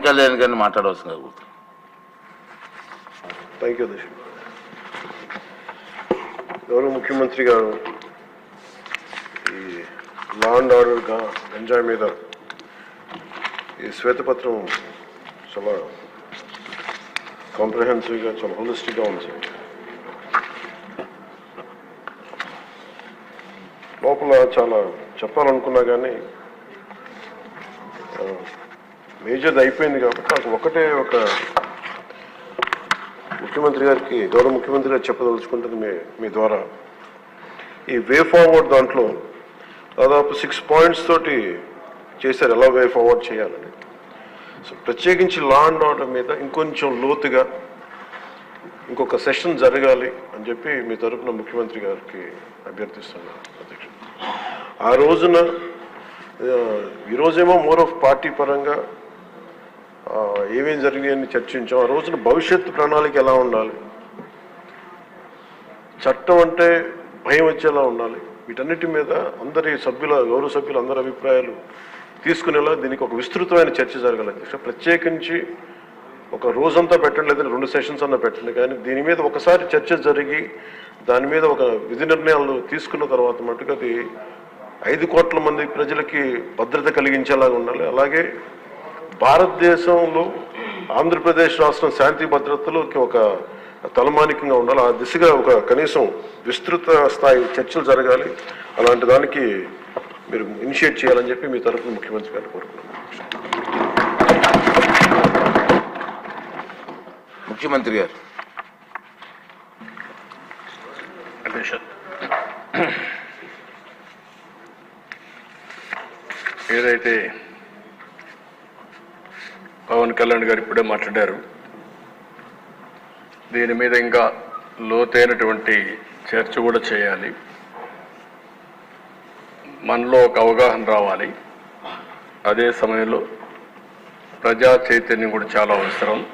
పవన్ కళ్యాణ్ గారిని మాట్లాడవలసిందిగా thank you గౌరవ ముఖ్యమంత్రి గారు ఈ లా అండ్ ఆర్డర్ గంజాయి మీద ఈ శ్వేతపత్రం చాలా కాంప్రహెన్సివ్గా చాలా హోలిస్టిక్గా ఉంది. సార్ లోపల చాలా చెప్పాలనుకున్నా కానీ మేజర్ది అయిపోయింది కాబట్టి నాకు ఒకటే ఒక ముఖ్యమంత్రి గారికి గౌరవ ముఖ్యమంత్రి గారు చెప్పదలుచుకుంటుంది మీ మీ ద్వారా. ఈ వే ఫార్వర్డ్ దాంట్లో దాదాపు సిక్స్ పాయింట్స్ తోటి చేశారు ఎలా వే ఫార్వర్డ్ చేయాలని. సో ప్రత్యేకించి లా అండ్ ఆర్డర్ మీద ఇంకొంచెం లోతుగా ఇంకొక సెషన్ జరగాలి అని చెప్పి మీ తరఫున ముఖ్యమంత్రి గారికి అభ్యర్థిస్తున్నాను అధ్యక్షుడు. ఆ రోజున ఈరోజేమో మోర్ ఆఫ్ పార్టీ పరంగా ఏమేమి ఏమేం జరిగాయని చర్చించాం. ఆ రోజున భవిష్యత్తు ప్రణాళిక ఎలా ఉండాలి? చట్టం అంటే భయం వచ్చేలా ఉండాలి. వీటన్నిటి మీద అందరి సభ్యుల గౌరవ సభ్యుల అందరి అభిప్రాయాలు తీసుకునేలా దీనికి ఒక విస్తృతమైన చర్చ జరగాలని ప్రత్యేకించి ఒక రోజంతా పెట్టండి లేదని రెండు సెషన్స్ అన్నా పెట్టండి. కానీ దీని మీద ఒకసారి చర్చ జరిగి దాని మీద ఒక విధి నిర్ణయాలు తీసుకున్న తర్వాత మటుకు అది ఐదు కోట్ల మంది ప్రజలకి భద్రత కలిగించేలాగా ఉండాలి. అలాగే భారతదేశంలో ఆంధ్రప్రదేశ్ రాష్ట్రం శాంతి భద్రతలోకి ఒక తలమానికంగా ఉండాలి. ఆ దిశగా ఒక కనీసం విస్తృత స్థాయి చర్చలు జరగాలి. అలాంటి దానికి మీరు ఇనిషియేట్ చేయాలని చెప్పి మీ తరఫున ముఖ్యమంత్రి గారిని కోరుకున్నాను ముఖ్యమంత్రి గారు. ఏదైతే పవన్ కళ్యాణ్ గారు ఇప్పుడే మాట్లాడారు. దీని మీద ఇంకా లోతైనటువంటి చర్చ కూడా చేయాలి. మనలో ఒక అవగాహన రావాలి. అదే సమయంలో ప్రజా చైతన్యం కూడా చాలా అవసరం.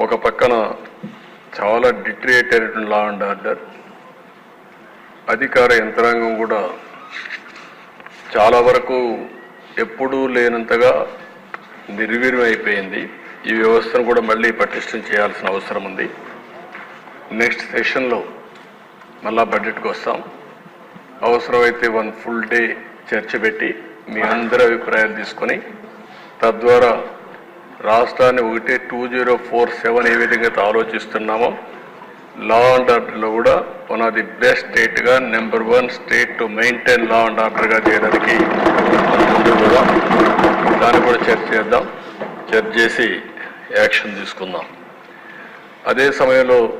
ఒక పక్కన చాలా డిట్రియేట్ అయినటువంటి లా అండ్ ఆర్డర్ అధికార యంత్రాంగం కూడా చాలా వరకు ఎప్పుడూ లేనంతగా నిర్వీర్యం అయిపోయింది ఈ వ్యవస్థను కూడా మళ్ళీ పటిష్టం చేయాల్సిన అవసరం ఉంది. నెక్స్ట్ సెషన్లో మళ్ళా బడ్జెట్కి వస్తాం. అవసరమైతే వన్ ఫుల్ డే చర్చ పెట్టి మీ అందరి అభిప్రాయాలు తీసుకొని తద్వారా రాష్ట్రాన్ని ఒకటే టూ జీరో ఫోర్ సెవెన్ ఏ విధంగా అయితే ఆలోచిస్తున్నామో లా అండ్ ఆర్డర్లో కూడా one of the best స్టేట్గా number one state to maintain law and ఆర్డర్గా చేయడానికి కదా దాన్ని కూడా చర్చ చేద్దాం. చర్చ చేసి యాక్షన్ తీసుకుందాం. అదే సమయంలో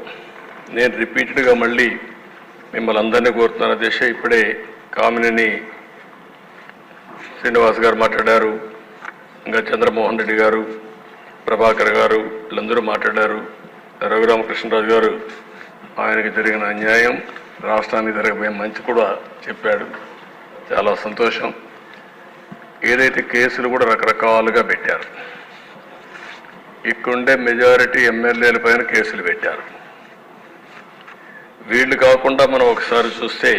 నేను రిపీటెడ్గా మళ్ళీ మిమ్మల్ని అందరినీ కోరుతున్నాను. దేశ ఇప్పుడే కామినేని శ్రీనివాస్ గారు మాట్లాడారు. ఇంకా చంద్రమోహన్ రెడ్డి గారు ప్రభాకర్ గారు వీళ్ళందరూ మాట్లాడారు. రఘురామకృష్ణరాజు గారు ఆయనకి జరిగిన అన్యాయం రాష్ట్రానికి జరగబోయే మంచి కూడా చెప్పాడు. చాలా సంతోషం. ఏదైతే కేసులు కూడా రకరకాలుగా పెట్టారు. ఇక్కడుండే మెజారిటీ ఎమ్మెల్యేల పైన కేసులు పెట్టారు. వీళ్ళు కాకుండా మనం ఒకసారి చూస్తే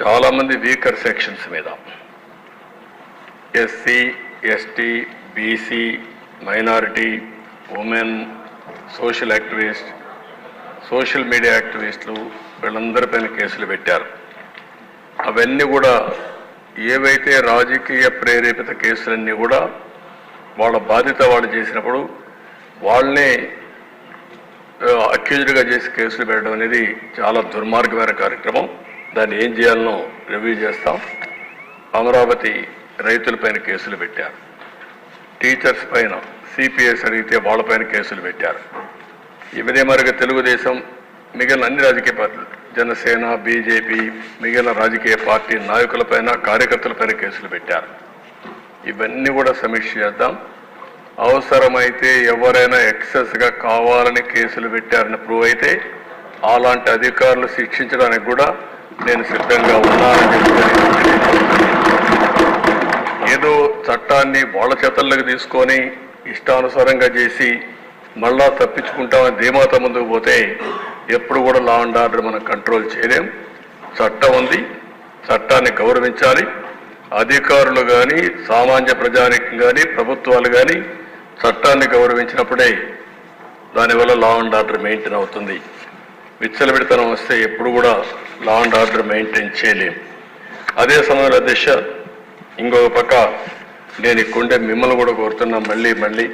చాలామంది వీకర్ సెక్షన్స్ మీద SC ST BC minority women social activist social media యాక్టివిస్టులు వీళ్ళందరిపైన కేసులు పెట్టారు. అవన్నీ కూడా ఏవైతే రాజకీయ ప్రేరేపిత కేసులన్నీ కూడా వాళ్ళ బాధ్యత వాళ్ళు చేసినప్పుడు వాళ్ళనే అక్యూజ్డ్గా చేసి కేసులు పెట్టడం అనేది చాలా దుర్మార్గమైన కార్యక్రమం. దాన్ని ఏం చేయాలనో రివ్యూ చేస్తాం. అమరావతి రైతులపైన కేసులు పెట్టారు. టీచర్స్ పైన సిపిఎస్ అడిగితే వాళ్ళపైన కేసులు పెట్టారు. ఇవదే మరిగా తెలుగుదేశం మిగిలిన అన్ని రాజకీయ పార్టీలు జనసేన బీజేపీ మిగిలిన రాజకీయ పార్టీ నాయకులపైన కార్యకర్తలపైన కేసులు పెట్టారు. ఇవన్నీ కూడా సమీక్ష చేద్దాం. అవసరమైతే ఎవరైనా ఎక్సెస్గా కావాలని కేసులు పెట్టారని ప్రూవ్ అయితే అలాంటి అధికారులు శిక్షించడానికి కూడా నేను సిద్ధంగా ఉన్నానని చెప్పి ఏదో చట్టాన్ని వాళ్ళ చేతల్లోకి తీసుకొని ఇష్టానుసారంగా చేసి మళ్ళా తప్పించుకుంటామని ధీమాత ముందుకు పోతే ఎప్పుడు కూడా లా అండ్ ఆర్డర్ మనం కంట్రోల్ చేయలేం. చట్టం ఉంది. చట్టాన్ని గౌరవించాలి. అధికారులు కానీ సామాన్య ప్రజానికం కానీ ప్రభుత్వాలు కానీ చట్టాన్ని గౌరవించినప్పుడే దానివల్ల లా అండ్ ఆర్డర్ మెయింటైన్ అవుతుంది. విచ్చలవిడితనం వస్తే ఎప్పుడు కూడా లా అండ్ ఆర్డర్ మెయింటైన్ చేయలేం. అదే సమయంలో దిశ ఇంకొక పక్క నేను ఇక్కడే మిమ్మల్ని కూడా కోరుతున్నా. మళ్ళీ మళ్ళీ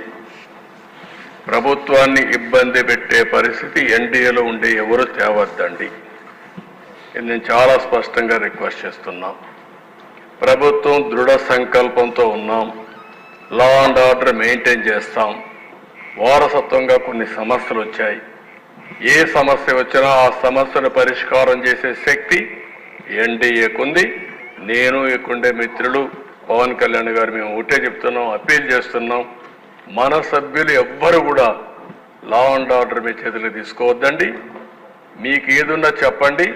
ప్రభుత్వాన్ని ఇబ్బంది పెట్టే పరిస్థితి ఎన్డీఏలో ఉండే ఎవరు తేవద్దండి. ఇది నేను చాలా స్పష్టంగా రిక్వెస్ట్ చేస్తున్నాం. ప్రభుత్వం దృఢ సంకల్పంతో ఉన్నాం. లా అండ్ ఆర్డర్ మెయింటైన్ చేస్తాం. వారసత్వంగా కొన్ని సమస్యలు వచ్చాయి. ఏ సమస్య వచ్చినా ఆ సమస్యను పరిష్కారం చేసే శక్తి ఎన్డీఏకుంది. నేను ఇక్కడే మిత్రులు పవన్ కళ్యాణ్ గారు మేము ఒకటే చెప్తున్నాం అప్పీల్ చేస్తున్నాం. మన సభ్యులు ఎవ్వరు కూడా లా అండ్ ఆర్డర్ మీ చేతులకు తీసుకోవద్దండి. మీకు ఏదున్నా చెప్పండి.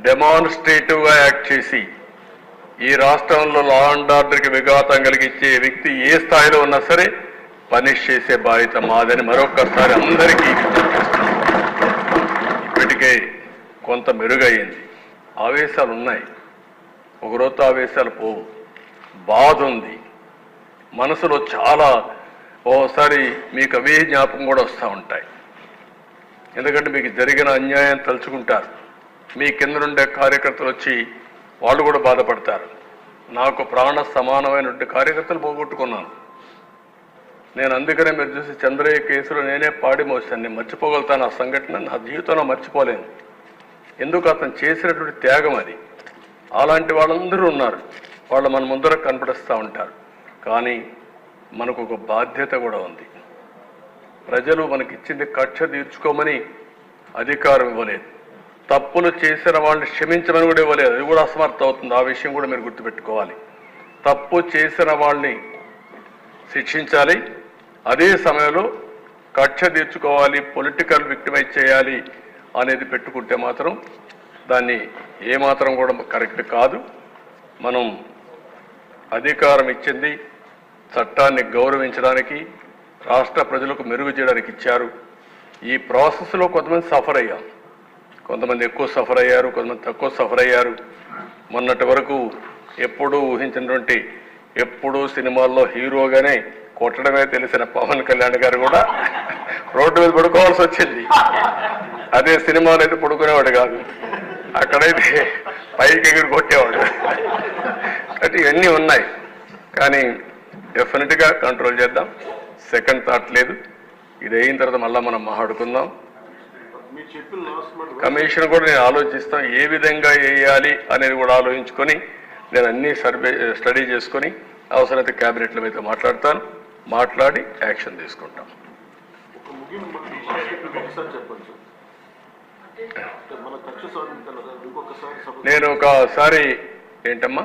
డెమాన్స్ట్రేటివ్గా యాక్ట్ చేసి ఈ రాష్ట్రంలో లా అండ్ ఆర్డర్కి విఘాతం కలిగించే వ్యక్తి ఏ స్థాయిలో ఉన్నా సరే పనిష్ చేసే బాధ్యత మాదని మరొకసారి అందరికీ ఇప్పటికే కొంత మెరుగయ్యింది ఆవేశాలు ఉన్నాయి. ఒకరోజు ఆవేశాలు పోవు. బాధ ఉంది. మనసులో చాలా ఓసారి మీకు అవే జ్ఞాపకం కూడా వస్తూ ఉంటాయి. ఎందుకంటే మీకు జరిగిన అన్యాయం తలుచుకుంటారు. మీ కింద నుండే కార్యకర్తలు వచ్చి వాళ్ళు కూడా బాధపడతారు. నాకు ప్రాణ సమానమైనటువంటి కార్యకర్తలు పోగొట్టుకున్నాను. నేను అందుకనే మీరు చూసి చంద్రయ్య కేసులో నేనే పాడి మోసాను నేను మర్చిపోగలుగుతాను. ఆ సంఘటన నా జీవితంలో మర్చిపోలేను. ఎందుకు అతను చేసినటువంటి త్యాగం అది? అలాంటి వాళ్ళందరూ ఉన్నారు. వాళ్ళు మన ముందర కనపడిస్తూ ఉంటారు. కానీ మనకు ఒక బాధ్యత కూడా ఉంది. ప్రజలు మనకిచ్చింది కక్ష తీర్చుకోమని అధికారం ఇవ్వలేదు. తప్పులు చేసిన వాళ్ళని క్షమించమని కూడా ఇవ్వలేదు. అది కూడా అసమర్థ అవుతుంది. ఆ విషయం కూడా మీరు గుర్తుపెట్టుకోవాలి. తప్పు చేసిన వాళ్ళని శిక్షించాలి. అదే సమయంలో కక్ష తీర్చుకోవాలి పొలిటికల్ విక్టిమైజ్ చేయాలి అనేది పెట్టుకుంటే మాత్రం దాన్ని ఏమాత్రం కూడా కరెక్ట్ కాదు. మనం అధికారం ఇచ్చింది చట్టాన్ని గౌరవించడానికి రాష్ట్ర ప్రజలకు మెరుగు చేయడానికి ఇచ్చారు. ఈ ప్రాసెస్లో కొంతమంది సఫర్ అయ్యాం కొంతమంది ఎక్కువ సఫర్ అయ్యారు కొంతమంది తక్కువ సఫర్ అయ్యారు. మొన్నటి వరకు ఎప్పుడూ ఊహించినటువంటి ఎప్పుడూ సినిమాల్లో హీరోగానే కొట్టడమే తెలిసిన పవన్ కళ్యాణ్ గారు కూడా రోడ్డు మీద పడుకోవాల్సి వచ్చింది. అదే సినిమాలో అయితే పడుకునేవాడు కాదు. అక్కడైతే పైకి ఎగిరి కొట్టేవాడు. అంటే ఇవన్నీ ఉన్నాయి. కానీ డెఫినెట్గా కంట్రోల్ చేద్దాం. సెకండ్ థాట్ లేదు. ఇది అయిన తర్వాత మళ్ళీ మనం మాట్లాడుకుందాం. కమిషన్ కూడా నేను ఆలోచిస్తాను ఏ విధంగా వేయాలి అనేది కూడా ఆలోచించుకొని నేను అన్ని సర్వే స్టడీ చేసుకొని అవసరమైతే క్యాబినెట్లో మీద మాట్లాడతాను. మాట్లాడి యాక్షన్ తీసుకుంటాం. నేను ఒకసారి ఏంటమ్మా?